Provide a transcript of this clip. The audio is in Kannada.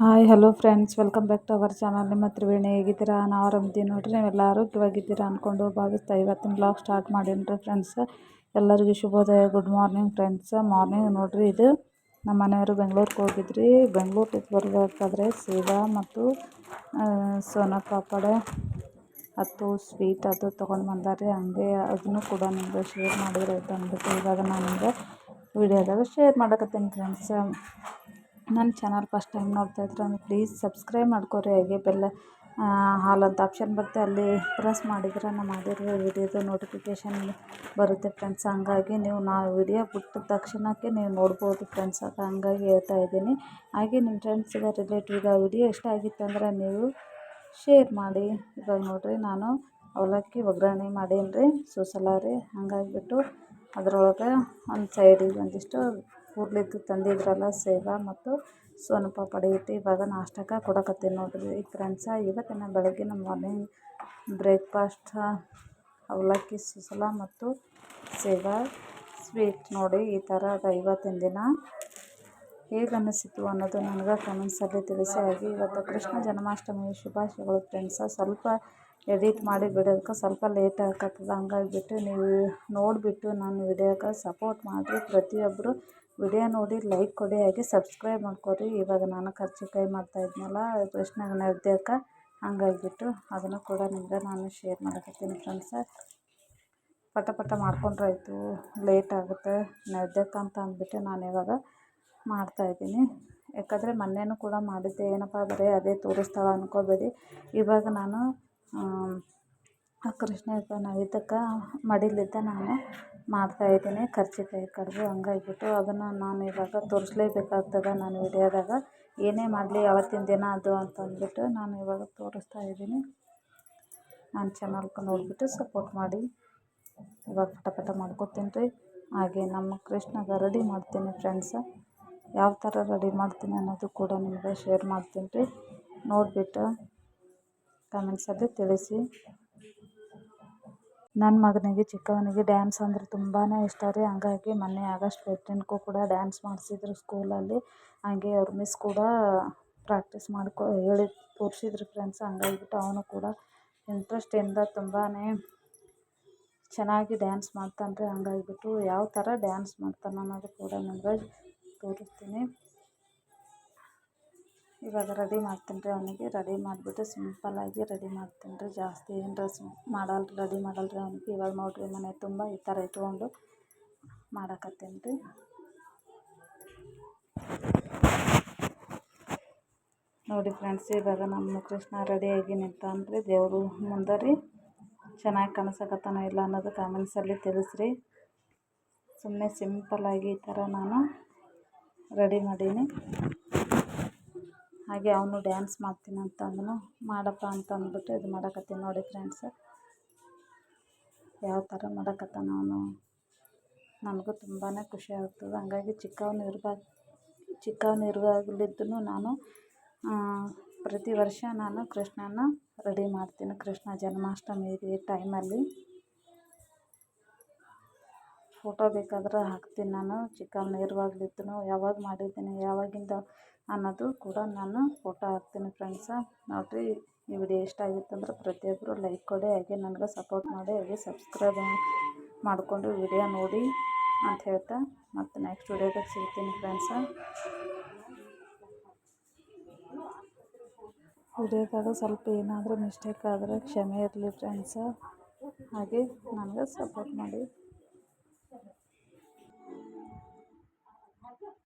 Hi, hello friends, welcome back to our channel. ನಿಮ್ಮ ತ್ರಿವೇಣಿ ಹೇಗಿದ್ದೀರಾ? ನಾವು ಆರಾಮಿದ್ದೀವಿ ನೋಡ್ರಿ. ನೀವೆಲ್ಲ ಆರೋಗ್ಯವಾಗಿದ್ದೀರಾ ಅಂದ್ಕೊಂಡು ಭಾವಿಸ್ತಾ ಇವತ್ತಿನ ಬ್ಲಾಗ್ ಸ್ಟಾರ್ಟ್ ಮಾಡೀನಿ ಫ್ರೆಂಡ್ಸ್. ಎಲ್ಲರಿಗೂ ಶುಭೋದಯ. ಗುಡ್ ಮಾರ್ನಿಂಗ್ ಫ್ರೆಂಡ್ಸ್ ಮಾರ್ನಿಂಗ್ ನೋಡಿರಿ, ಇದು ನಮ್ಮ ಮನೆಯವರು ಬೆಂಗಳೂರಿಗೆ ಹೋಗಿದ್ರಿ. ಬೆಂಗ್ಳೂರಿಗೆ ಬರಬೇಕಾದ್ರೆ ಸೀದಾ ಮತ್ತು ಸೋನಾ ಪಾಪಡೆ ಅದು ಸ್ವೀಟ್ ಅದು ತೊಗೊಂಡು ಬಂದಾರೆ. ಹಂಗೆ ಅದನ್ನು ಕೂಡ ನಿಮಗೆ ಶೇರ್ ಮಾಡಿದ್ರೆ ಆಯ್ತು ಅಂದ್ಬಿಟ್ಟು ಇವಾಗ ನಾನು ನಿಮಗೆ ವಿಡಿಯೋದಾಗ ಶೇರ್ ಮಾಡಕತ್ತೀನಿ ಫ್ರೆಂಡ್ಸ್ ನನ್ನ ಚಾನಲ್ ಫಸ್ಟ್ ಟೈಮ್ ನೋಡ್ತಾ ಇದ್ರೆ ಪ್ಲೀಸ್ ಸಬ್ಸ್ಕ್ರೈಬ್ ಮಾಡ್ಕೊರಿ. ಹಾಗೆ ಬೆಲ್ಲ ಹಾಲ್ ಅಂತ ಆಪ್ಷನ್ ಬರುತ್ತೆ. ಅಲ್ಲಿ ಪ್ರೆಸ್ ಮಾಡಿದ್ರೆ ನಾನು ಮಾಡಿರೋ ವೀಡಿಯೋದು ನೋಟಿಫಿಕೇಷನ್ ಬರುತ್ತೆ ಫ್ರೆಂಡ್ಸ್. ಹಂಗಾಗಿ ನೀವು ನಾವು ವಿಡಿಯೋ ಬಿಟ್ಟ ತಕ್ಷಣಕ್ಕೆ ನೀವು ನೋಡ್ಬೋದು ಫ್ರೆಂಡ್ಸ್. ಅದು ಹಂಗಾಗಿ ಹೇಳ್ತಾ ಇದ್ದೀನಿ. ಹಾಗೆ ನಿಮ್ಮ ಫ್ರೆಂಡ್ಸ್ಗೆ ರಿಲೇಟಿವ್ಗೆ ಆ ವಿಡಿಯೋ ಇಷ್ಟ ಆಗಿತ್ತು ಅಂದರೆ ನೀವು ಶೇರ್ ಮಾಡಿ. ಇವಾಗ ನೋಡಿರಿ, ನಾನು ಅವಲಕ್ಕಿ ಒಗ್ಗರಣೆ ಮಾಡೀನಿ ರೀ ಸೂಸಲ ರೀ. ಹಂಗಾಗಿಬಿಟ್ಟು ಅದರೊಳಗೆ ಒಂದು ಸೈಡಿಗೆ ಒಂದಿಷ್ಟು ಕೂದಲಿದ್ದು ತಂದಿದ್ರಲ್ಲ ಸೇವ ಮತ್ತು ಸೋನ್ ಪಾಪಡಿ ಇಟ್ಟು ಇವಾಗ ನಾಷ್ಟಕ್ಕೆ ಕೊಡಕತ್ತೀನಿ ನೋಡಿರಿ. ಈ ಫ್ರೆಂಡ್ಸ, ಇವತ್ತಿನ ಬೆಳಗ್ಗಿನ ಮಾರ್ನಿಂಗ್ ಬ್ರೇಕ್ಫಾಸ್ಟ್, ಅವಲಕ್ಕಿ, ಸುಸಲ ಮತ್ತು ಸೇವಾ ಸ್ವೀಟ್ ನೋಡಿ ಈ ಥರ ಅದ ಇವತ್ತಿನ ದಿನ. ಹೇಗೆ ಅನ್ನಿಸಿತು ಅನ್ನೋದು ನನಗೆ ಕಮೆಂಟ್ಸಲ್ಲಿ ತಿಳಿಸಿ. ಆಗಿ ಇವತ್ತು ಕೃಷ್ಣ ಜನ್ಮಾಷ್ಟಮಿ ಶುಭಾಶಯಗಳು ಫ್ರೆಂಡ್ಸ. ಸ್ವಲ್ಪ ಎಡಿಟ್ ಮಾಡಿ ಬಿಡೋದಕ್ಕೆ ಸ್ವಲ್ಪ ಲೇಟ್ ಆಗತ್ತದ ಹಂಗಾಗಿಬಿಟ್ಟು ನೀವು ನೋಡಿಬಿಟ್ಟು ನಾನು ವಿಡಿಯೋಗೆ ಸಪೋರ್ಟ್ ಮಾಡಿರಿ. ಪ್ರತಿಯೊಬ್ಬರು ವಿಡಿಯೋ ನೋಡಿ ಲೈಕ್ ಕೊಡಿ, ಹಾಗೆ ಸಬ್ಸ್ಕ್ರೈಬ್ ಮಾಡ್ಕೊರಿ ಇವಾಗ ನಾನು ಕರ್ಜಿಕಾಯಿ ಮಾಡ್ತಾಯಿದ್ನಲ್ಲ ಕೃಷ್ಣನ ನೈವೇದ್ಯಕ್ಕೆ ಹಂಗಾಗಿಬಿಟ್ಟು ಅದನ್ನು ಕೂಡ ನಿಮಗೆ ನಾನು ಶೇರ್ ಮಾಡಕತ್ತೀನಿ ಫ್ರೆಂಡ್ಸ ಪಟ ಪಟ ಮಾಡ್ಕೊಂಡ್ರಾಯ್ತು ಲೇಟ್ ಆಗುತ್ತೆ. ನೈವೇದ್ಯಕ್ಕೆ ಅಂತ ಅಂದ್ಬಿಟ್ಟು ನಾನು ಇವಾಗ ಮಾಡ್ತಾಯಿದ್ದೀನಿ ಯಾಕಂದರೆ ಮೊನ್ನೆನೂ ಕೂಡ ಮಾಡಿದ್ದೆ, ಏನಪ್ಪ ಬರೀ ಅದೇ ತೋರಿಸ್ತಾಳ ಅನ್ಕೋಬೇಡಿ. ಇವಾಗ ನಾನು ಕೃಷ್ಣ ನೈವೇದ್ಯಕ್ಕೆ ಮಡಿಲಿದ್ದೆ ನಾನು. ಮಾಡ್ತಾಯಿದ್ದೀನಿ ಕರ್ಜಿಕಾಯಿ ಕಡುಬು ಹಂಗಾಗ್ಬಿಟ್ಟು ಅದನ್ನು ನಾನು ಇವಾಗ ತೋರಿಸ್ಲೇಬೇಕಾಗ್ತದೆ ನಾನು ವಿಡಿಯೋದಾಗ. ಏನೇ ಮಾಡಲಿ ಅವತ್ತಿನ ದಿನ ಅದು ಅಂತ ಅಂದ್ಬಿಟ್ಟು ನಾನು ಇವಾಗ ತೋರಿಸ್ತಾ ಇದ್ದೀನಿ. ನನ್ನ ಚಾನಲ್ಗೆ ನೋಡಿಬಿಟ್ಟು ಸಪೋರ್ಟ್ ಮಾಡಿ. ಇವಾಗ ಪಟ ಮಾಡ್ಕೊತೀನಿ ರೀ. ಹಾಗೆ ನಮ್ಮ ಕೃಷ್ಣಗೆ ರೆಡಿ ಮಾಡ್ತೀನಿ ಫ್ರೆಂಡ್ಸ ಯಾವ ಥರ ರೆಡಿ ಮಾಡ್ತೀನಿ ಅನ್ನೋದು ಕೂಡ ನಿಮಗೆ ಶೇರ್ ಮಾಡ್ತೀನಿ ರೀ. ನೋಡಿಬಿಟ್ಟು ಕಮೆಂಟ್ಸಲ್ಲಿ ತಿಳಿಸಿ. ನನ್ನ ಮಗನಿಗೆ, ಚಿಕ್ಕವನಿಗೆ ಡ್ಯಾನ್ಸ್ ಅಂದರೆ ತುಂಬಾ ಇಷ್ಟ ರೀ. ಹಂಗಾಗಿ ಮೊನ್ನೆ ಆಗಸ್ಟ್ ಫಿಫ್ಟೀನ್ಗೂ ಕೂಡ ಡ್ಯಾನ್ಸ್ ಮಾಡಿಸಿದ್ರು ಸ್ಕೂಲಲ್ಲಿ ಹಾಗೆ ಅವ್ರ ಮಿಸ್ ಕೂಡ ಪ್ರಾಕ್ಟೀಸ್ ಮಾಡ್ಕೊ, ಹೇಳಿ ತೋರಿಸಿದ್ರು ಫ್ರೆಂಡ್ಸ್ ಹಂಗಾಗಿಬಿಟ್ಟು ಅವನು ಕೂಡ ಇಂಟ್ರೆಸ್ಟಿಂದ ತುಂಬಾ ಚೆನ್ನಾಗಿ ಡ್ಯಾನ್ಸ್ ಮಾಡ್ತಾನೆ ರೀ ಹಂಗಾಗಿಬಿಟ್ಟು ಯಾವ ಥರ ಡ್ಯಾನ್ಸ್ ಮಾಡ್ತಾನೆ ಅನ್ನೋದು ಕೂಡ ನನಗೆ ತೋರಿಸ್ತೀನಿ. ಇವಾಗ ರೆಡಿ ಮಾಡ್ತೀನಿ ರೀ ಅವನಿಗೆ. ರೆಡಿ ಮಾಡಿಬಿಟ್ಟು ಸಿಂಪಲ್ಲಾಗಿ ರೆಡಿ ಮಾಡ್ತೀನಿ ರೀ. ಜಾಸ್ತಿ ಏನು ಡ್ರೆಸ್ ಮಾಡಲ್ಲ ರೆಡಿ ಮಾಡಲ್ಲ ರೀ ಅವನಿಗೆ. ಇವಾಗ ನೋಡಿರಿ ಮನೆ ತುಂಬ ಈ ಥರ ಇಟ್ಕೊಂಡು ಮಾಡಕತ್ತೀನಿ ರೀ. ನೋಡಿ ಫ್ರೆಂಡ್ಸ್ ಇವಾಗ ನಮ್ಮ ಕೃಷ್ಣ ರೆಡಿಯಾಗಿ ರೀ. ದೇವರು ಮುಂದೆ ರೀ. ಚೆನ್ನಾಗಿ ಕಾಣಿಸಕತ್ತಾನ ಇಲ್ಲ ಅನ್ನೋದು ಕಾಮೆಂಟ್ಸಲ್ಲಿ ತಿಳಿಸ್ರಿ. ಸುಮ್ಮನೆ ಸಿಂಪಲ್ಲಾಗಿ ಈ ಥರ ನಾನು ರೆಡಿ ಮಾಡೀನಿ. ಹಾಗೆ ಅವನು ಡ್ಯಾನ್ಸ್ ಮಾಡ್ತೀನಿ ಅಂತ ಅಂದನು. ಮಾಡಪ್ಪ ಅಂತ ಅಂದ್ಬಿಟ್ಟು ಇದು ಮಾಡಕತ್ತೀನಿ ನೋಡಿ ಫ್ರೆಂಡ್ಸ್ ಯಾವ ಥರ ಮಾಡಕತ್ತಾನ ಅವನು? ನನಗೂ ತುಂಬಾ ಖುಷಿ ಆಗ್ತದೆ. ಹಂಗಾಗಿ ಚಿಕ್ಕವನು ಇರ್ಬಾರ್ದು ಚಿಕ್ಕವನು ಇರುವಾಗಲಿದ್ದೂ ನಾನು ಪ್ರತಿ ವರ್ಷ ನಾನು ಕೃಷ್ಣನ ರೆಡಿ ಮಾಡ್ತೀನಿ. ಕೃಷ್ಣ ಜನ್ಮಾಷ್ಟಮಿ ಟೈಮಲ್ಲಿ ಫೋಟೋ ಬೇಕಾದ್ರೆ ಹಾಕ್ತೀನಿ ನಾನು. ಚಿಕನ್ ಇರುವಾಗಲಿದ್ದೂ ಯಾವಾಗ ಮಾಡಿದ್ದೀನಿ, ಯಾವಾಗಿಂದ ಅನ್ನೋದು ಕೂಡ ನಾನು ಫೋಟೋ ಹಾಕ್ತೀನಿ ಫ್ರೆಂಡ್ಸ ನೋಡಿರಿ, ಈ ವಿಡಿಯೋ ಇಷ್ಟ ಆಗಿತ್ತು ಅಂದ್ರೆ ಪ್ರತಿಯೊಬ್ಬರು ಲೈಕ್ ಕೊಡಿ, ಹಾಗೆ ನನಗೆ ಸಪೋರ್ಟ್ ಮಾಡಿ, ಹಾಗೆ ಸಬ್ಸ್ಕ್ರೈಬ್ ಮಾಡಿಕೊಂಡು ವಿಡಿಯೋ ನೋಡಿ ಅಂತ ಹೇಳ್ತಾ ಮತ್ತು ನೆಕ್ಸ್ಟ್ ವಿಡಿಯೋದಾಗ ಸಿಗ್ತೀನಿ ಫ್ರೆಂಡ್ಸ ವಿಡಿಯೋದಾಗ ಸ್ವಲ್ಪ ಏನಾದರೂ ಮಿಸ್ಟೇಕ್ ಆದರೆ ಕ್ಷಮೆ ಇರಲಿ ಫ್ರೆಂಡ್ಸ ಹಾಗೆ ನನಗೆ ಸಪೋರ್ಟ್ ಮಾಡಿ.